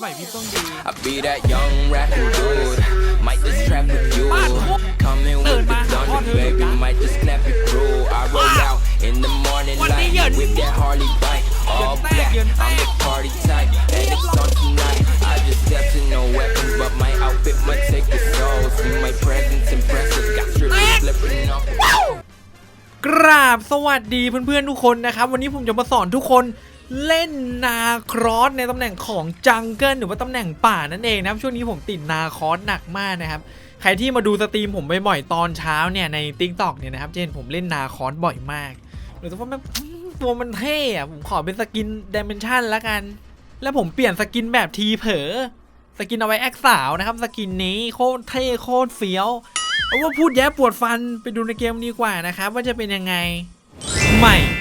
ไหวพริบต้องดี I be that young rapping dude. Might just trap with you. Coming with the thunder, baby. Might just snap it through. I roll out in the morning light with that Harley bike. All black, I'm the party type. And it's on tonight. I just stepped in no weapons, but my outfit might take the soul. See my presence impressive. Got strippers flipping off. กราบสวัสดีเพื่อนๆทุกคนนะครับ วันนี้ผมจะมาสอนทุกคน เล่นนาครอสในตำแหน่งของจังเกิลหรือว่าตำแหน่งป่านั่นเองนะครับช่วงนี้ผมติดนาครอสหนักมากนะครับใครที่มาดูสตรีมผมบ่อยๆตอนเช้าเนี่ยใน t ิ k t o k เนี่ยนะครับจะเห็นผมเล่นนาครอสบ่อยมากหรือว่ามันตัวมันเท่อะผมขอเป็นสกินดิเมนชันละกัน แล้วผมเปลี่ยนสกินแบบทีเผลอสกินเอาไว้แอคสาวนะครับสกินนี้โคตรเท่โคตรเฟี้ยวเอาว่าพูดแย่ปวดฟันไปดูในเกมดีกว่านะครับว่าจะเป็นยังไงใหม่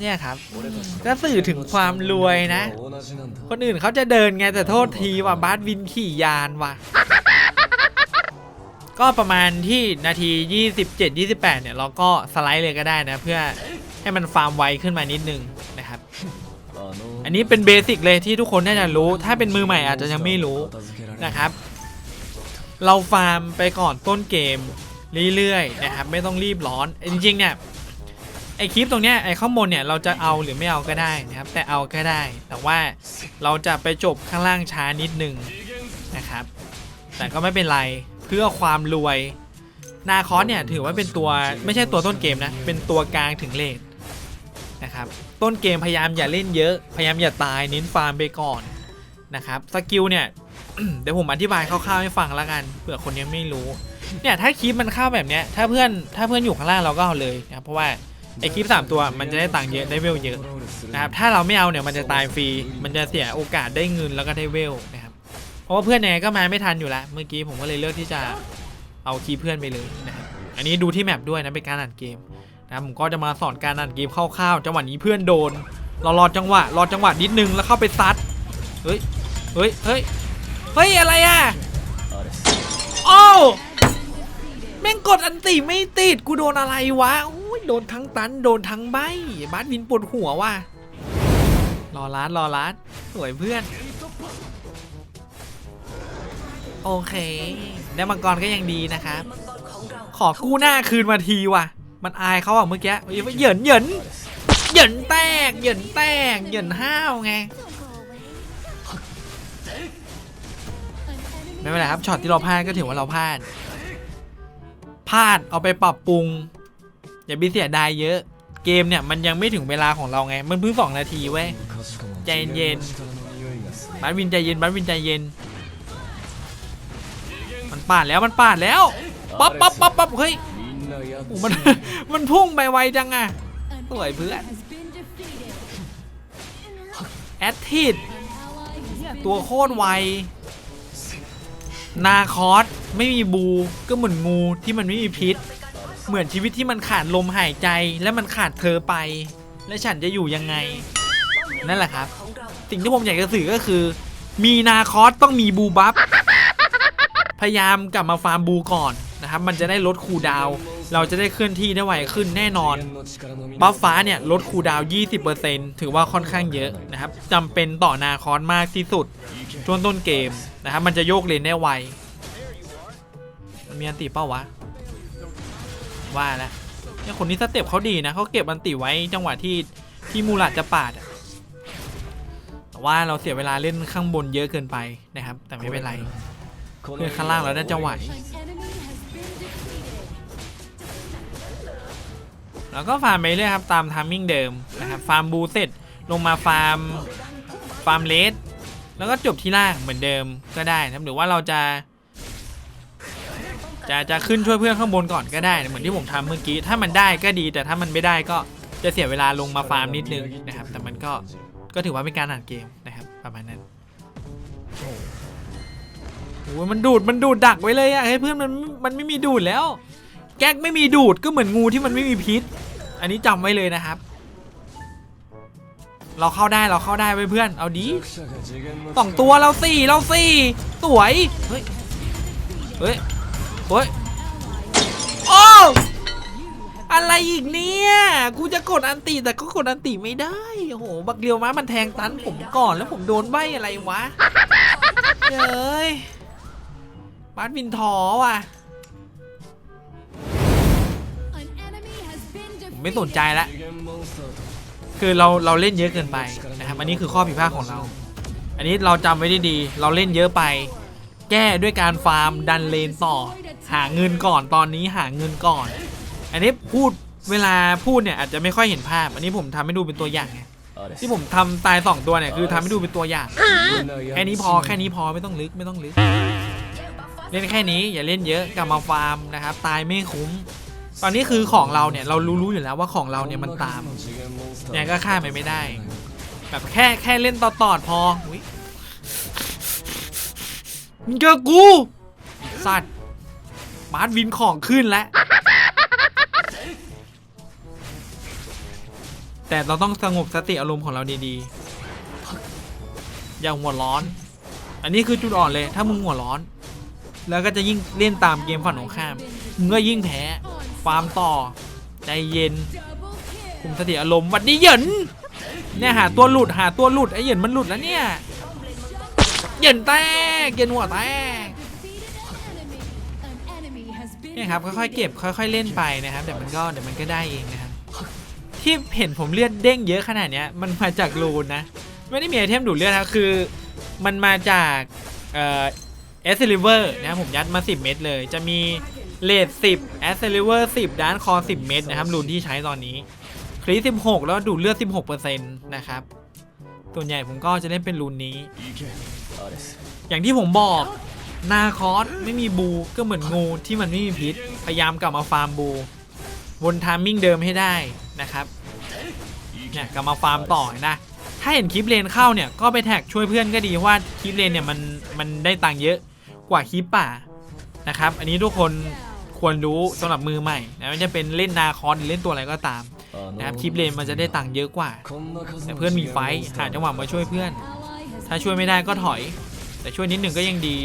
เนี่ยครับก็สื่อถึงความรวยนะ คนอื่นเขาจะเดินไงแต่โทษทีว่าบาสวินขี่ยานว่ะ ก็ประมาณที่นาที 27 28 เนี่ย เราก็สไลด์เลยก็ได้นะ เพื่อให้มันฟาร์มไวขึ้นมานิดนึงนะครับ อันนี้เป็นเบสิกเลยที่ทุกคนน่าจะรู้ ถ้าเป็นมือใหม่อาจจะยังไม่รู้นะครับ เราฟาร์มไปก่อนต้นเกมเรื่อยๆนะครับ ไม่ต้องรีบร้อน จริงๆเนี่ย ไอคลิปตรงเนี้ยไอข้างบนเนี่ยเราจะเอาหรือไม่เอาก็ได้นะครับ แต่เอาก็ได้ แต่ว่าเราจะไปจบข้างล่างช้านิดนึงนะครับ แต่ก็ไม่เป็นไรเพื่อความรวยนาคอสเนี่ยถือว่าเป็นตัวไม่ใช่ตัวต้นเกมนะ เป็นตัวกลางถึงเลทนะครับต้นเกมพยายามอย่าเล่นเยอะ พยายามอย่าตายเน้นฟาร์มไปก่อนนะครับสกิลเนี่ยเดี๋ยวผมอธิบายคร่าวๆให้ฟังแล้วกันเผื่อคนยังไม่รู้เนี่ยถ้าคลิปมันเข้าแบบเนี้ยถ้าเพื่อนถ้าเพื่อนอยู่ข้างล่างเราก็เอาเลยนะครับเพราะว่า ไอคลิปสามตัวมันจะได้ตังค์เยอะได้เวลเยอะนะครับถ้าเราไม่เอาเนี่ยมันจะตายฟรี มันจะเสียโอกาสได้เงินแล้วก็ได้เวลนะครับเพราะว่าเพื่อนยังไงก็มาไม่ทันอยู่แล้วเมื่อกี้ผมก็เลยเลือกที่จะเอาคีเพื่อนไปเลยนะครับอันนี้ดูที่แมปด้วยนะเป็นการอ่านเกมนะครับผมก็จะมาสอนการอ่านเกมคร่าวๆจังหวะนี้เพื่อนโดนเรารอจังหวะรอจังหวะนิดนึงแล้วเข้าไปซัดเฮ้ยเฮ้ยเฮ้ยเฮ้ยอะไรอะโอ้แม่งกดอันติไม่ติดกูโดนอะไรวะอุ้ย โดนทั้งตันโดนทั้งใบบาสวินปวดหัวว่ะรอร้านรอร้านสวยเพื่อน โอเค ได้มังกรก็ยังดีนะครับ ขอกู้หน้าคืนมาทีว่ะ มันอายเขาอะเมื่อกี้เหยินเหยินเหยินแตกเหยินแตกเหยินห้าวไงไม่เป็นไรครับช็อตที่เราพลาดก็ถือว่าเราพลาดพลาดเอาไปปรับปรุง อย่าไปเสียดายเยอะ เกมเนี่ยมันยังไม่ถึงเวลาของเราไง มันเพิ่งสองนาทีเว้ย ใจเย็นบัสวินใจเย็นบัสวินใจเย็น มันปาดแล้วมันปาดแล้วป๊อปป๊อปป๊อปป๊อปเฮ้ยโอ้มัน มันพุ่งไปไวจังอะสวยเพื่อน แอดทิดตัวโคตรไว นาคอสไม่มีบู ก็เหมือนงูที่มันไม่มีพิษ เหมือนชีวิตที่มันขาดลมหายใจและมันขาดเธอไป และฉันจะอยู่ยังไง นั่นแหละครับ สิ่งที่ผมอยากจะสื่อก็คือ มีนาคอสต้องมีบูบัฟพยายามกลับมาฟาร์มบูก่อนนะครับมันจะได้ลดคูดาว เราจะได้เคลื่อนที่ได้ไวขึ้นแน่นอน บัฟฟ้าเนี่ยลดคูดาวน์20%ถือว่าค่อนข้างเยอะนะครับจำเป็นต่อนาคอนมากที่สุด ช่วงต้นเกมนะครับมันจะโยกเลนได้ไว มันมีอันติเป้าวะ ว่าแล้วเนี่ยคนนี้สเต็ปเขาดีนะเขาเก็บอันติไว้จังหวะที่ที่มูลัดจะปาดแต่ว่าเราเสียเวลาเล่นข้างบนเยอะเกินไปนะครับ แต่ไม่เป็นไรเพื่อนข้างล่างเราน่าจะไหวแล้วก็ฟาร์มไปเรื่อยครับตามทามมิ่งเดิมนะครับฟาร์มบูเสร็จลงมาฟาร์มฟาร์มเลสแล้วก็จบที่ล่างเหมือนเดิมก็ได้นะหรือว่าเราจะ จะจะขึ้นช่วยเพื่อนข้างบนก่อนก็ได้นะเหมือนที่ผมทำเมื่อกี้ ถ้ามันได้ก็ดี แต่ถ้ามันไม่ได้ก็จะเสียเวลาลงมาฟาร์มนิดนึงนะครับ แต่มันก็ก็ถือว่าเป็นการอ่านเกมนะครับ ประมาณนั้นโอ้โหมันดูดมันดูดดักไว้เลยอะให้เพื่อนมันมันไม่มีดูดแล้ว แก๊กไม่มีดูดก็เหมือนงูที่มันไม่มีพิษ อันนี้จำไว้เลยนะครับ เราเข้าได้เราเข้าได้ไว้เพื่อน เอาดีสองตัวเราสี่เราสี่สวยเฮ้ยเฮ้ย เฮ้ย โอ้อะไรอีกเนี่ย กูจะกดอันติแต่ก็กดอันติไม่ได้ โอ้โห บักเรียวม้ามันแทงตันผมก่อนแล้วผมโดนใบอะไรวะเฮ้ยบาสวินทอว่ะผมไม่สนใจละ คือเราเราเล่นเยอะเกินไปนะครับ อันนี้คือข้อผิดพลาดของเรา อันนี้เราจำไว้ด้ดีเราเล่นเยอะไป แก้ด้วยการฟาร์มดันเลนต่อ หาเงินก่อนตอนนี้หาเงินก่อน อันนี้พูดเวลาพูดเนี่ยอาจจะไม่ค่อยเห็นภาพ อันนี้ผมทำให้ดูเป็นตัวอย่างไงที่ผมทำตายสองตัวเนี่ยคือทำให้ดูเป็นตัวอย่างแค่นี้พอแค่นี้พอไม่ต้องลึกไม่ต้องลึก เล่นแค่นี้อย่าเล่นเยอะกลับมาฟาร์มนะครับตายไม่คุ้ม ตอนนี้คือของเราเนี่ยเรารู้รู้อยู่แล้วว่าของเราเนี่ยมันตามเนี่ยก็ฆ่าไปไม่ได้ แบบแค่แค่เล่นต่อตอดพออุ๊ยมึงเจอกูสัตว์ บาสวินของขึ้นแล้ว แต่เราต้องสงบสติอารมณ์ของเราดีๆ อย่าหัวร้อน อันนี้คือจุดอ่อนเลย ถ้ามึงหัวร้อน แล้วก็จะยิ่งเล่นตามเกมฝั่งตรงข้าม มึงก็ยิ่งแพ้ฟาร์มต่อ ใจเย็น คุมสติอารมณ์วัดดีเหยินเนี่ยหาตัวหลุดหาตัวหลุดไอ้เหยินมันหลุดแล้วเนี่ยเหยินแตกเหยินหัวแตก เนี่ยครับค่อยๆเก็บค่อยๆเล่นไปนะครับเดี๋ยวมันก็เดี๋ยวมันก็ได้เองนะครับที่เห็นผมเลือดเด้งเยอะขนาดเนี้ยมันมาจากรูนนะไม่ได้มีไอเทมดูดเลือดนะคือ มันมาจากเอ่อเอสซิลิเวอร์นะครับผมยัดมา 10 เม็ดเลย จะมีเลด10แอสซิลิเวอร์10ด้านคอ 10 เม็ดนะครับรูนที่ใช้ตอนนี้ครี16 แล้วดูดเลือด 16%นะครับส่วนใหญ่ผมก็จะเล่นเป็นรูนนี้ อย่างที่ผมบอก นาคอสไม่มีบูก็เหมือนงูที่มันไม่มีพิษ พยายามกลับมาฟาร์มบูวนทามมิ่งเดิมให้ได้นะครับเนี่ยกลับมาฟาร์มต่อนะ ถ้าเห็นคลิปเลนเข้าเนี่ยก็ไปแท็กช่วยเพื่อนก็ดีว่าคลิปเลนเนี่ยมันมันได้ตังค์เยอะกว่าคลิปป่านะครับ อันนี้ทุกคนควรรู้สำหรับมือใหม่นะไม่ว่าจะเป็นเล่นนาคอสหรือเล่นตัวอะไรก็ตามนะครับคลิปเลนมันจะได้ตังค์เยอะกว่า แต่เพื่อนมีไฟท์หาจังหวะมาช่วยเพื่อน ถ้าช่วยไม่ได้ก็ถอย แต่ช่วยนิดหนึ่งก็ยังดี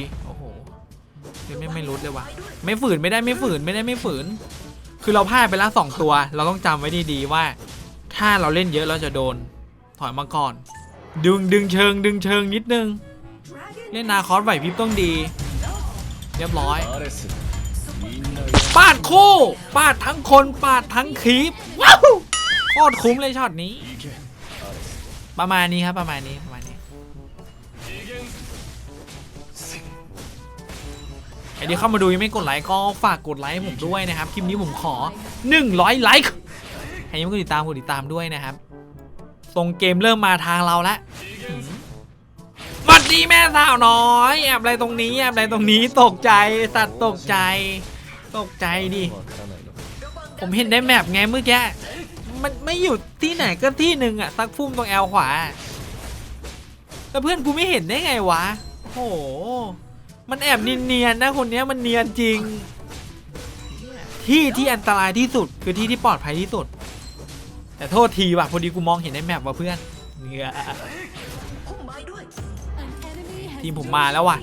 ไม่ไม่รุดเลยว่ะ ไม่ฝืนไม่ได้ไม่ฝืนไม่ได้ไม่ฝืน คือเราพลาดไปแล้วสองตัว เราต้องจำไว้ดีๆว่า ถ้าเราเล่นเยอะเราจะโดน ถอยมาก่อน ดึงดึงเชิง ดึงเชิงนิดนึง เล่นนาคอสไหวพริบต้องดี เรียบร้อย ปาดคู่ ปาดทั้งคนปาดทั้งคลิปว้าวโคตรคุ้มเลยช็อตนี้ ประมาณนี้ครับประมาณนี้ประมาณนี้ ที่เข้ามาดูยังไม่กดไลค์ก็ฝากกดไลค์ผมด้วยนะครับคลิปนี้ผมขอ 100 ไลค์ใครยังไม่กดติดตามกดติดตามด้วยนะครับทรงเกมเริ่มมาทางเราแล้วสวัสดีแม่สาวน้อยแอบอะไรตรงนี้แอบอะไรตรงนี้ตกใจสัตว์ตกใจ ตกใจดิผมเห็นได้แมปไงเมื่อกี้มันไม่อยู่ที่ไหนก็ที่หนึ่งอะซักพุ่มตรงแอลขวาแต่เพื่อนกูไม่เห็นได้ไงวะโอ้โห มันแอบเนียนๆนะคนนี้มันเนียนจริง ที่ที่อันตรายที่สุดคือที่ที่ปลอดภัยที่สุด แต่โทษทีว่ะพอดีกูมองเห็นในแมปว่ะเพื่อนเงือทีมผมมาแล้วว่ะ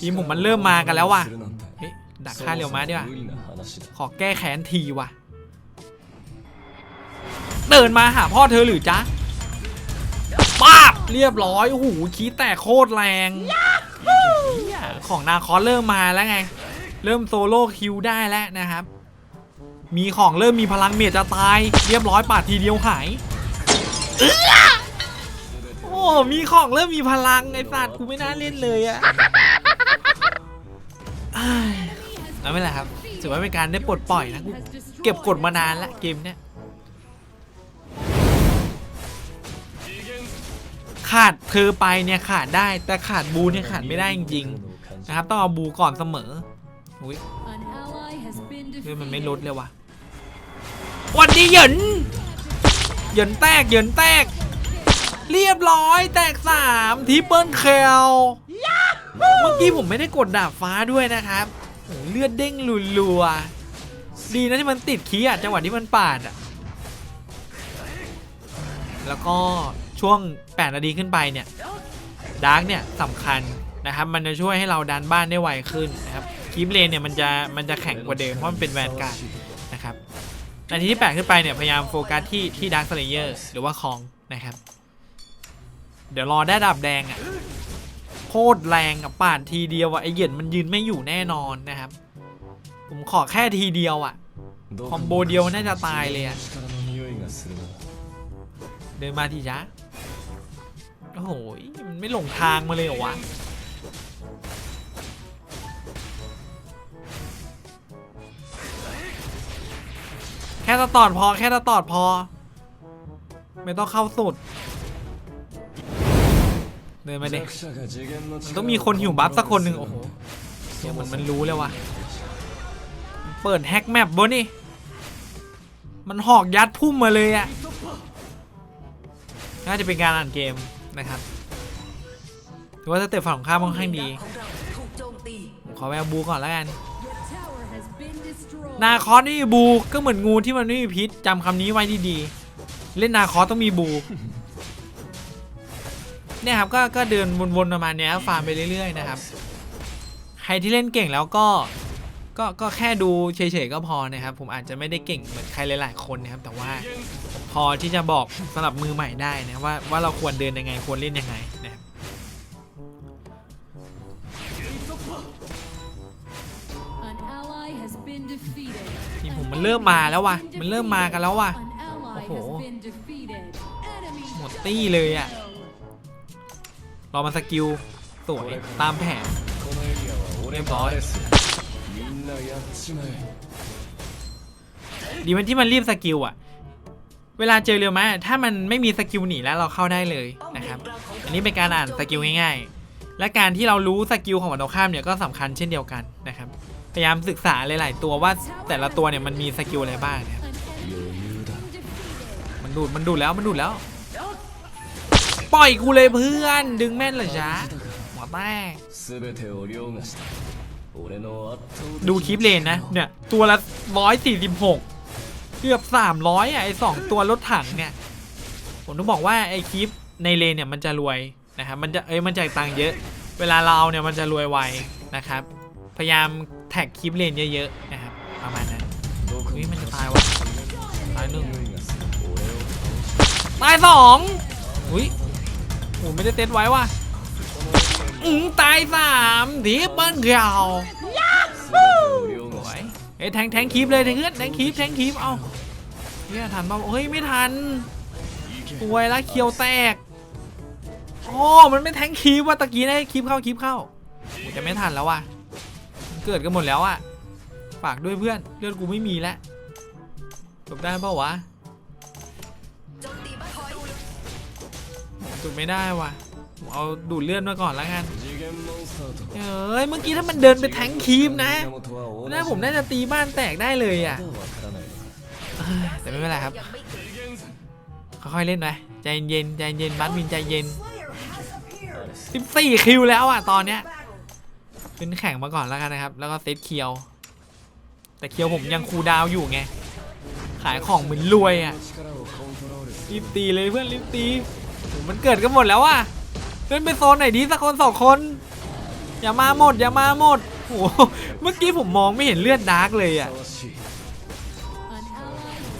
ทีมผมมันเริ่มมากันแล้วว่ะเฮ้ยดักฆ่าเร็วมาดีกว่าขอแก้แค้นทีว่ะเดินมาหาพ่อเธอหรือจ๊ะป้าบ เรียบร้อยโอ้โหคีแตกโคตรแรงเหี้ยของนาคอสเริ่มมาแล้วไง เริ่มโซโล่คิวได้แล้วนะครับ มีของเริ่มมีพลังเมียจะตาย เรียบร้อยปาดทีเดียวหายเอื้อโอ้มีของเริ่มมีพลังไอ้สัตว์กูไม่น่าเล่นเลยอะอ้ายแล้วไม่เป็นไรครับถือว่าเป็นการได้ปลดปล่อยนะกูเก็บกดมานานละเกมเนี้ย ขาดเธอไปเนี่ยขาดได้แต่ขาดบูเนี่ยขาดไม่ได้จริงๆนะครับต้องเอาบูก่อนเสมออุ้ยเฮ้ยมันไม่ลดเลยว่ะวันดีเหยินเหยินแตกเหยินแตก เรียบร้อยแตกสามทิปเปิลเคลเมื่อกี้ผมไม่ได้กดดาบฟ้าด้วยนะครับเลือดเด้งรัวๆดีนะที่มันติดคีย์อะจังหวะที่มันปาดอะแล้วก็ ช่วง 8 นาทีขึ้นไปเนี่ยดาร์กเนี่ยสำคัญนะครับ มันจะช่วยให้เราดันบ้านได้ไวขึ้นนะครับคีปเลนเนี่ยมันจะมันจะแข็งกว่าเดิมเพราะมันเป็นแวนการ์ดนะครับนาทีที่ 8 ขึ้นไปเนี่ยพยายามโฟกัสที่ที่ดาร์คสเลเยอร์หรือว่าคองนะครับ เดี๋ยวรอได้ดาบแดงอะโคตรแรงกับปาดทีเดียวอะไอเหยียนมันยืนไม่อยู่แน่นอนนะครับ ผมขอแค่ทีเดียวอะคอมโบเดียวน่าจะตายเลยอะเดินมาทีจ้า โอ้โหมันไม่หลงทางมาเลยเหรอวะแค่ตะตอดพอแค่ตะตอดพอ ไม่ต้องเข้าสุดเดินมาเด็มันต้องมีคนหิวบัฟสักคนหนึ่งโอ้โหเดี๋ยวมันมันรู้เลยว่ะเปิดแฮกแมปบนนี่ มันหอกยัดพุ่มมาเลยอะน่าจะเป็นการอ่านเกม นะครับถือว่าสเต็ปฝั่งของข้ามค่อนข้างดี ผมขอแววบูก่อนแล้วกัน นาคอสนี่บูก็เหมือนงูที่มันไม่มีพิษจำคำนี้ไว้ดีๆ เล่นนาคอสต้องมีบูเนี่ยครับก็ก็เดินวนๆประมาณเนี้ยฟาร์มไปเรื่อยๆนะครับ ใครที่เล่นเก่งแล้วก็ก็ก็แค่ดูเฉยๆก็พอนะครับ ผมอาจจะไม่ได้เก่งเหมือนใครหลายๆคนนะครับ แต่ว่าพ อที่จะบอกสำหรับมือใหม่ได้นะว่าว่าเราควรเดินยังไงควรเล่นยังไงนะครับทีมผมมันเริ่มมาแล้วว่ะมันเริ่มมากันแล้วว่ะโอ้โอ้โหโหหมดตี้เลยอะ่ะรอมาสกิลสวยตามแผนเรียบร้อยดีมันที่มันรีบสกิลอะ เวลาเจอเรือม้าถ้ามันไม่มีสกิลหนีแล้วเราเข้าได้เลยนะครับ อันนี้เป็นการอ่านสกิลง่ายๆ และการที่เรารู้สกิลของฝั่งตรงข้ามเนี่ยก็สำคัญเช่นเดียวกันนะครับ พยายามศึกษาหลายๆตัวว่าแต่ละตัวเนี่ยมันมีสกิลอะไรบ้างนะครับมันดูดมันดูดแล้วมันดูดแล้ว ปล่อยกูเลยเพื่อน ดึงแม่นเหรอจ๊ะหัวแตกดูคลิปเลนนะเนี่ยตัวละร้อยสี่สิบหก เกือบสามร้อยอะไอสองตัวรถถังเนี่ย ผมต้องบอกว่าไอคลิปในเลนเนี่ยมันจะรวยนะครับมันจะเอ้ยมันจ่ายตังค์เยอะ เวลาเราเอาเนี่ยมันจะรวยไวนะครับ พยายามแท็กคลิปเลนเยอะๆนะครับประมาณนั้นเฮ้ยมันจะตายวะตายหนึ่งตายสองอุ้ยโอ้ไม่ได้เต้นไว้ว่ะอืมตายสามทีเบิ้ลเข่าสว เอ้ยแทงแทงคีบเลยเพื่อนแทงคีบแทงคีบเอาเนี่ยทันป่าเฮ้ยไม่ทันป่วยแล้วเคียวแตกโอ้มันไม่แทงคีบว่ะตะกี้ได้คีบเข้าคีบเข้าจะไม่ทันแล้วว่ะเกิดกันหมดแล้วอะฝากด้วยเพื่อนเลือดกูไม่มีแล้วจบได้เปล่าวะจบไม่ได้ว่ะ เอาดูดเลือดมาก่อนแล้วกันเอ้ยเมื่อกี้ถ้ามันเดินไปแทงคีบนะน่าผมน่าจะตีบ้านแตกได้เลยอะเอ้ยแต่ไม่เป็นไรครับค่อยๆเล่นไปใจเย็นใจเย็นบัสมินใจเย็น14คิวแล้วอะตอนเนี้ยขึ้นแข่งมาก่อนแล้วกันนะครับ แล้วก็เซตเคียว แต่เคียวผมยังคูลดาวน์อยู่ไง ขายของเหมือนรวยอะรีบตีเลยเพื่อนรีบตีโหมันเกิดกันหมดแล้วอะ เล่นไปโซนไหนดีสักคนสองคน อย่ามาหมด อย่ามาหมดโอ้โหเมื่อกี้ผมมองไม่เห็นเลือดดาร์กเลยอะ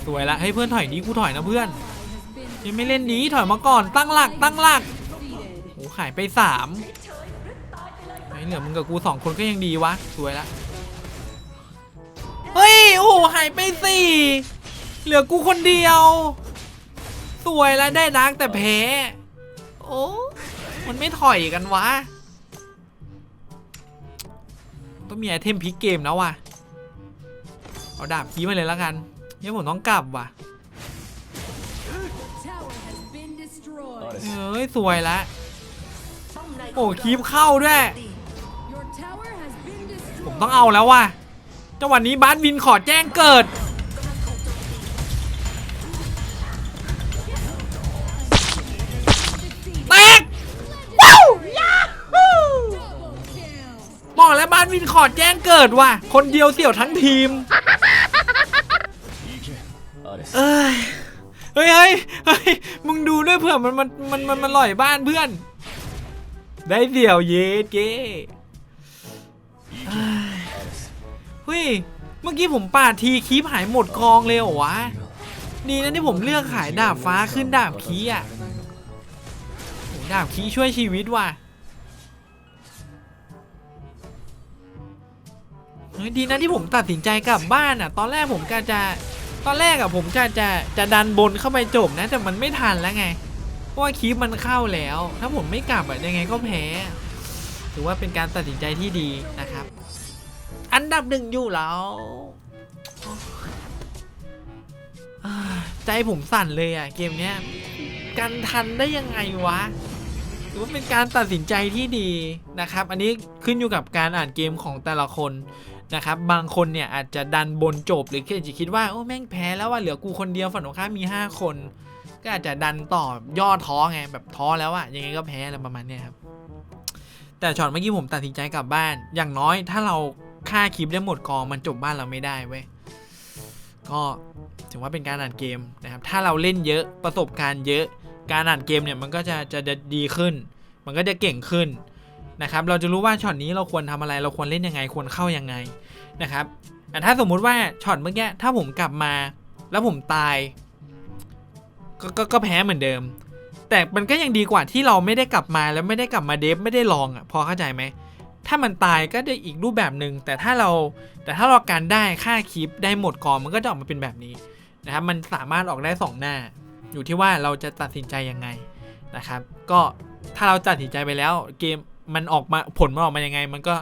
สวยละให้เพื่อนถอยดีกูถอยนะเพื่อนยังไม่เล่นดีถอยมาก่อนตั้งหลักตั้งหลักโอ้ขายไปสามไอ้เหลือมึงกับกูสองคนก็ยังดีวะสวยละเฮ้ยโอ้หหายไปสี่เหลือกูคนเดียว สวยแล้วได้ดาร์กแต่แพ้โอ้ มันไม่ถอยกันวะ ต้องมีไอเทมพิกเกมแล้วว่ะ เอาดาบคีมาเลยแล้วกันเนี่ยผมต้องกลับว่ะเฮ้ย สวยละ โอ้คีบเข้าด้วย ผมต้องเอาแล้วว่ะจังหวะนี้บาสวินขอแจ้งเกิด ดินคอร์ดแจ้งเกิดว่ะ คนเดียวเสี่ยวทั้งทีม เอ้ย เฮ้ยเฮ้ยเฮ้ยมึงดูด้วยเผื่อมันมันมันมันมันลอยบ้านเพื่อน ได้เสี่ยวเยสเก้เอ้ยเฮ้ย เมื่อกี้ผมปาดทีคีบหายหมดกองเลยเหรอวะ ดีนะที่ผมเลือกขายดาบฟ้าขึ้นดาบคีอะโหดาบคีช่วยชีวิตว่ะ เฮ้ยดีนะที่ผมตัดสินใจกลับบ้านอะ ตอนแรกผมก็จะ ตอนแรกอะผมจะจะจะดันบนเข้าไปจบนะ แต่มันไม่ทันแล้วไง เพราะว่าคีปมันเข้าแล้ว ถ้าผมไม่กลับอะยังไงก็แพ้ถือว่าเป็นการตัดสินใจที่ดีนะครับ อันดับหนึ่งอยู่แล้วใจผมสั่นเลยอะเกมเนี้ยกันทันได้ยังไงวะ ถือว่าเป็นการตัดสินใจที่ดีนะครับ อันนี้ขึ้นอยู่กับการอ่านเกมของแต่ละคนนะครับ บางคนเนี่ยอาจจะดันบนจบหรือแค่จะคิดว่าโอ้แม่งแพ้แล้วว่าเหลือกูคนเดียวฝั่งตรงข้ามมี 5 คน ก็อาจจะดันต่อย่อท้อไงแบบท้อแล้วอะยังไงก็แพ้อะไรประมาณเนี้ยครับ แต่ช็อตเมื่อกี้ผมตัดสินใจกลับบ้าน อย่างน้อยถ้าเราฆ่าคลิปได้หมดกองมันจบบ้านเราไม่ได้เว้ย ก็ถือว่าเป็นการอ่านเกมนะครับ ถ้าเราเล่นเยอะประสบการณ์เยอะ การอ่านเกมเนี่ยมันก็จะจะดีขึ้น มันก็จะเก่งขึ้นนะครับ เราจะรู้ว่าช็อตนี้เราควรทำอะไร เราควรเล่นยังไง ควรเข้ายังไงนะครับแต่ถ้าสมมุติว่าช็อตเมื่อกี้ถ้าผมกลับมา แล้วผมตายกก็ก็แพ้เหมือนเดิม แต่มันก็ยังดีกว่าที่เราไม่ได้กลับมาแล้วไม่ได้กลับมาเดฟไม่ได้ลองอะพอเข้าใจไหม ถ้ามันตายก็ได้อีกรูปแบบหนึ่งแต่ถ้าเราแต่ถ้าเราการได้ค่าคลิปได้หมดกองมันก็จะออกมาเป็นแบบนี้นะครับมันสามารถออกได้สองหน้า อยู่ที่ว่าเราจะตัดสินใจยังไงนะครับก็ถ้าเราตัดสินใจไปแล้วเกมมันออกมาผลมันออกมายังไง มันก็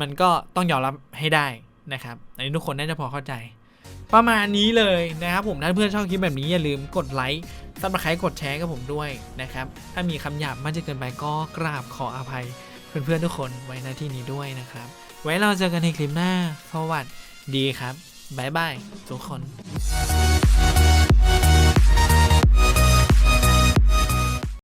มันก็ต้องยอมรับให้ได้นะครับอันนี้ทุกคนน่าจะพอเข้าใจ ประมาณนี้เลยนะครับผมถ้าเพื่อนชอบคลิปแบบนี้อย่าลืมกดไลค์ซับสไครต์กดแชร์กับผมด้วยนะครับถ้ามีคำหยาบมากจนเกินไปก็กราบขออภัย เพื่อนๆทุกคนไว้ในที่นี้ด้วยนะครับ ไว้เราเจอกันในคลิปหน้าสวัสดีครับบ๊ายบายทุกคน